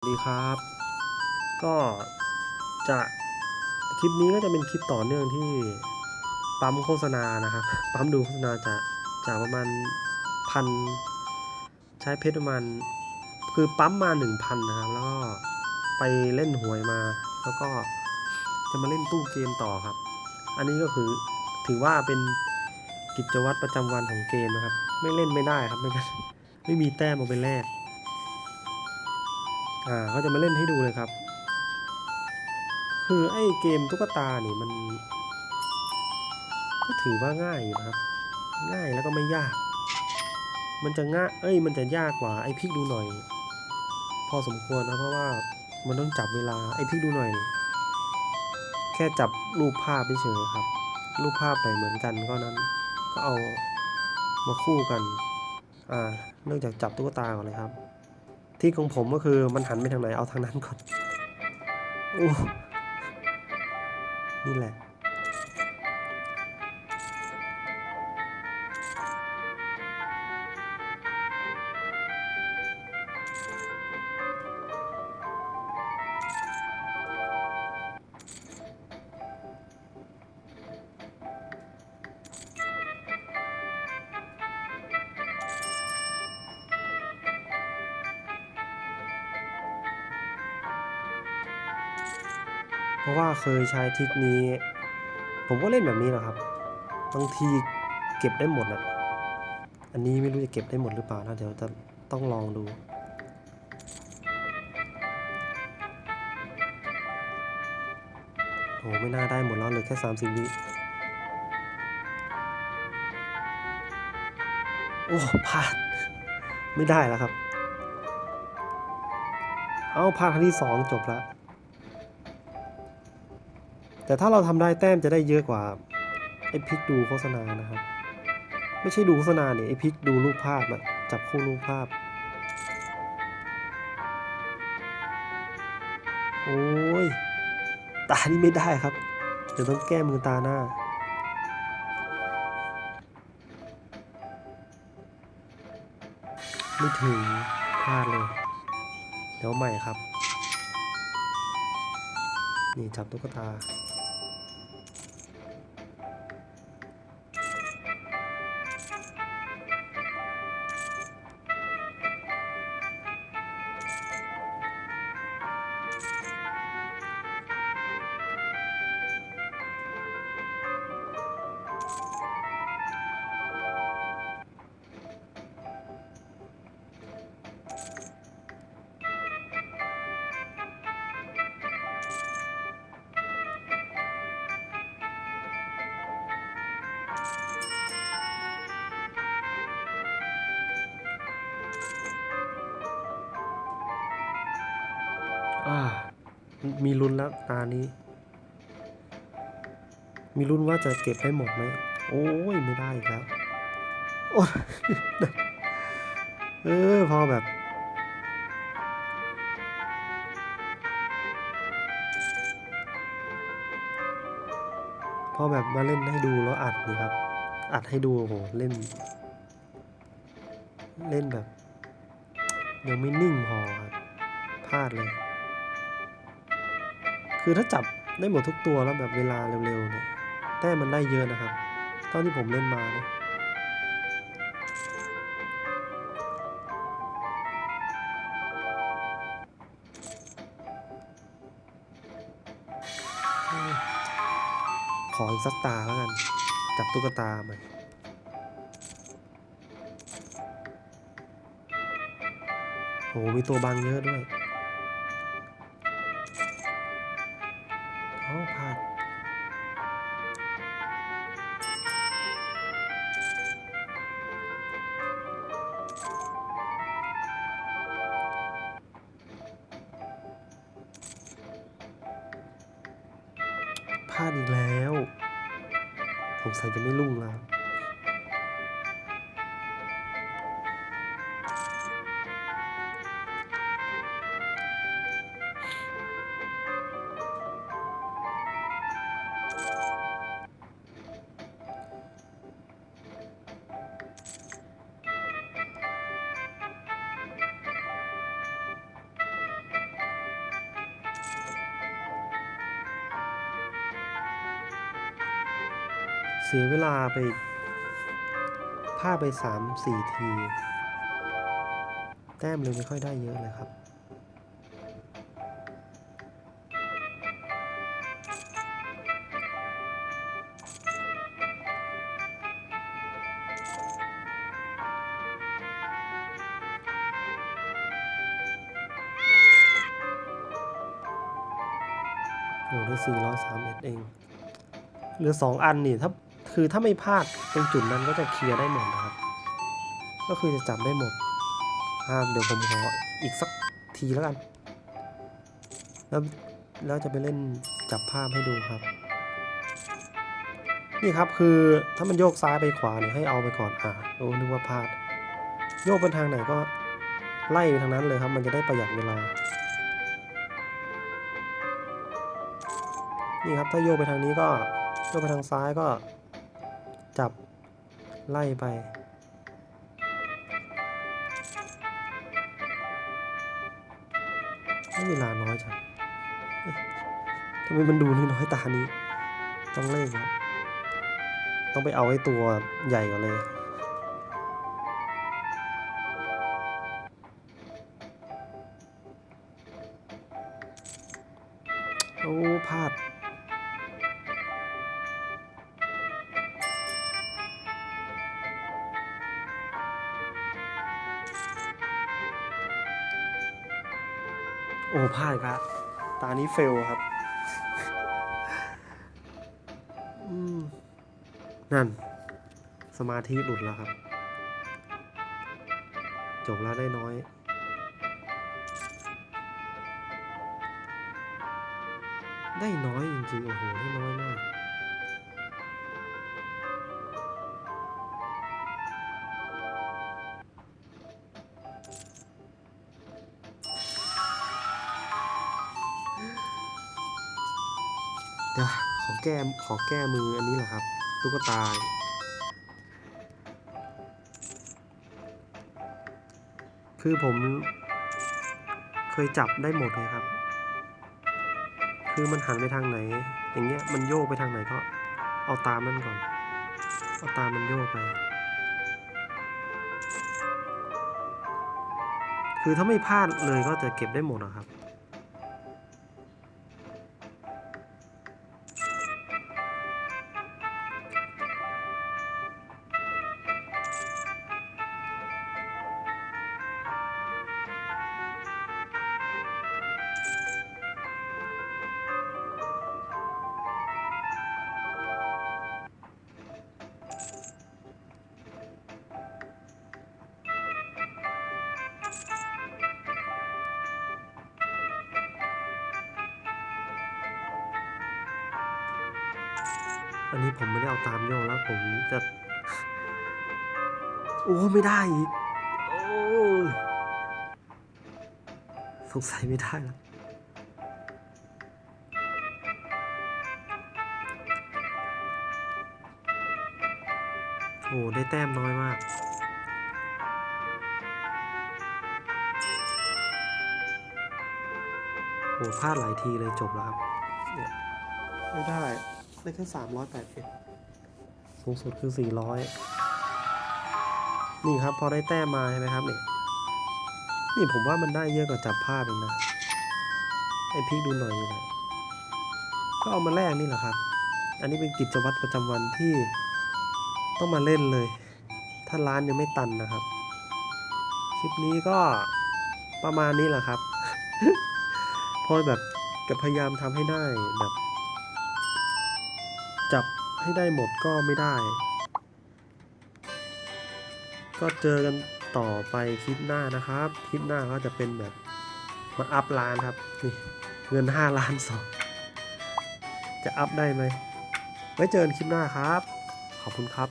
สวัสดีครับ ก็จะคลิปนี้ก็จะเป็นคลิปต่อเนื่องที่ปั๊มโฆษณานะครับ ปั๊มดูโฆษณาจะจากประมาณพันใช้เพชรประมาณคือปั๊มมาหนึ่งพันนะครับ แล้วก็ไปเล่นหวยมา แล้วก็จะมาเล่นตู้เกมต่อครับ อันนี้ก็คือถือว่าเป็นกิจวัตรประจำวันของเกมนะครับ ไม่เล่นไม่ได้ครับไม่ไม่มีแต้มเอาไปแลก อ่าเขาจะมาเล่นให้ดูเลยครับ คือไอ้เกมตุ๊กตานี่มัน ก็ถือว่าง่ายนะครับ ง่ายแล้วก็ไม่ยาก มันจะง่ายเอ้ยมันจะยากกว่าไอ้พิกดูหน่อย พอสมควรนะเพราะว่ามันต้องจับเวลาไอ้พิกดูหน่อย แค่จับรูปภาพเฉยครับ รูปภาพไหนเหมือนกันก็นั้น ก็เอามาคู่กัน อ่า เนื่องจากจับตุ๊กตาก่อนเลยครับ ที่ของผมก็คือมันหันไปทางไหนเอาทางนั้นก่อน โอ้ นี่แหละ เพราะว่าเคยใช้ทิกนี้ ผมก็เล่นแบบนี้แหละครับบางทีเก็บได้หมดนะอันนี้ไม่รู้จะเก็บได้หมดหรือเปล่านะเดี๋ยวจะต้องลองดูโอ้ไม่น่าได้หมดแล้วเหลือแค่ 30วิโอ้พลาดไม่ได้แล้วครับ เอาพลาดครั้งที่สองจบแล้ว แต่ถ้าเราทำได้แต้มจะได้เยอะกว่าไอพิกดูโฆษณานะครับ ไม่ใช่ดูโฆษณาเนี่ยไอพิกดูรูปภาพอะจับคู่รูปภาพ โอ้ย ตานี่ไม่ได้ครับ เดี๋ยวต้องแก้มือตาหน้าไม่ถึงพลาดเลย เดี๋ยวใหม่ครับ นี่จับตุ๊กตา มีลุ้นแล้วตานี้ มีลุ้นว่าจะเก็บได้หมดไหม โอ้ยไม่ได้อีกแล้วโอ้เออพอแบบ พอแบบมาเล่นให้ดูแล้วอัดนี่ครับ อัดให้ดูโอ้โหเล่น เล่นแบบ ยังไม่นิ่งพอครับพลาดเลย คือถ้าจับได้หมดทุกตัวแล้วแบบเวลาเร็วๆเนี่ยแต้มมันได้เยอะนะครับ เท่าที่ผมเล่นมานะขออีกสักตาแล้วกัน จับตุ๊กตาใหม่โอ้โหมีตัวบังเยอะด้วย อาพลาดพลาดอีกแล้ว ผมใส่จะไม่รุ่งแล้ว เสียเวลาไปพลาดไปสามสี่ที แต้มเลยไม่ค่อยได้เยอะเลยครับ โอ้ได้431 เอง เหลือ 2 อันนี่ถ้า คือถ้าไม่พลาดตรงจุดนั้นก็จะเคลียร์ได้หมดนะครับ ก็คือจะจับได้หมดอ่าเดี๋ยวผมขออีกสักทีแล้วกัน แล้วแล้วจะไปเล่นจับภาพให้ดูครับ นี่ครับคือถ้ามันโยกซ้ายไปขวาเนี่ยให้เอาไปก่อนอ่าโอ้นึกว่าพลาด โยกไปทางไหนก็ไล่ไปทางนั้นเลยครับ มันจะได้ประหยัดเวลานี่ครับถ้าโยกไปทางนี้ก็โยกไปทางซ้ายก็ จับไล่ไปไม่เวลาน้อยจังทำไมมันดูน้อยตานี้ ต้องเล่นครับต้องไปเอาไอ้ตัวใหญ่กว่าเลย โอ้พลาด โอ้พลาดครับ ตานี้เฟลครับนั่น สมาธิหลุดแล้วครับ จบแล้วได้น้อย ได้น้อยจริงๆ โอ้โห ได้น้อยมาก เดี๋ยวขอแก้ขอแก้มืออันนี้เหรอครับ ตุ๊กตา คือผม เคยจับได้หมดเลยครับ คือมันหันไปทางไหน อย่างเงี้ยมันโยกไปทางไหนก็ เอาตามมันก่อน เอาตามมันโยกไปคือถ้าไม่พลาดเลยก็จะเก็บได้หมดอะครับ อันนี้ผมไม่ได้เอาตามโยกแล้ว ผมจะ โอ้ไม่ได้อีกโอ้สงสัยไม่ได้แล้วโอ้ได้แต้มน้อยมาก โอ้พลาดหลายทีเลยจบแล้วครับ ไม่ได้ ได้แค่สามร้อยแปดสิบสูงสุดคือสี่ร้อยนี่ครับพอได้แต้มมาใช่ไหมครับนี่นี่ผมว่ามันได้เยอะกว่าจับภาพเองนะไอพลิกดูหน่อยนะก็เอามาแลกนี่แหละครับ อันนี้เป็นกิจวัตรประจำวันที่ต้องมาเล่นเลย ถ้าร้านยังไม่ตันนะครับ คลิปนี้ก็ประมาณนี้แหละครับ พอแบบจะพยายามทำให้ได้แบบ จับให้ได้หมดก็ไม่ได้ ก็เจอกันต่อไปคลิปหน้านะครับ คลิปหน้าก็จะเป็นแบบมาอัพล้านครับนี่เงิน 5 ล้านสองจะอัพได้ไหมไว้เจอกันคลิปหน้าครับ ขอบคุณครับ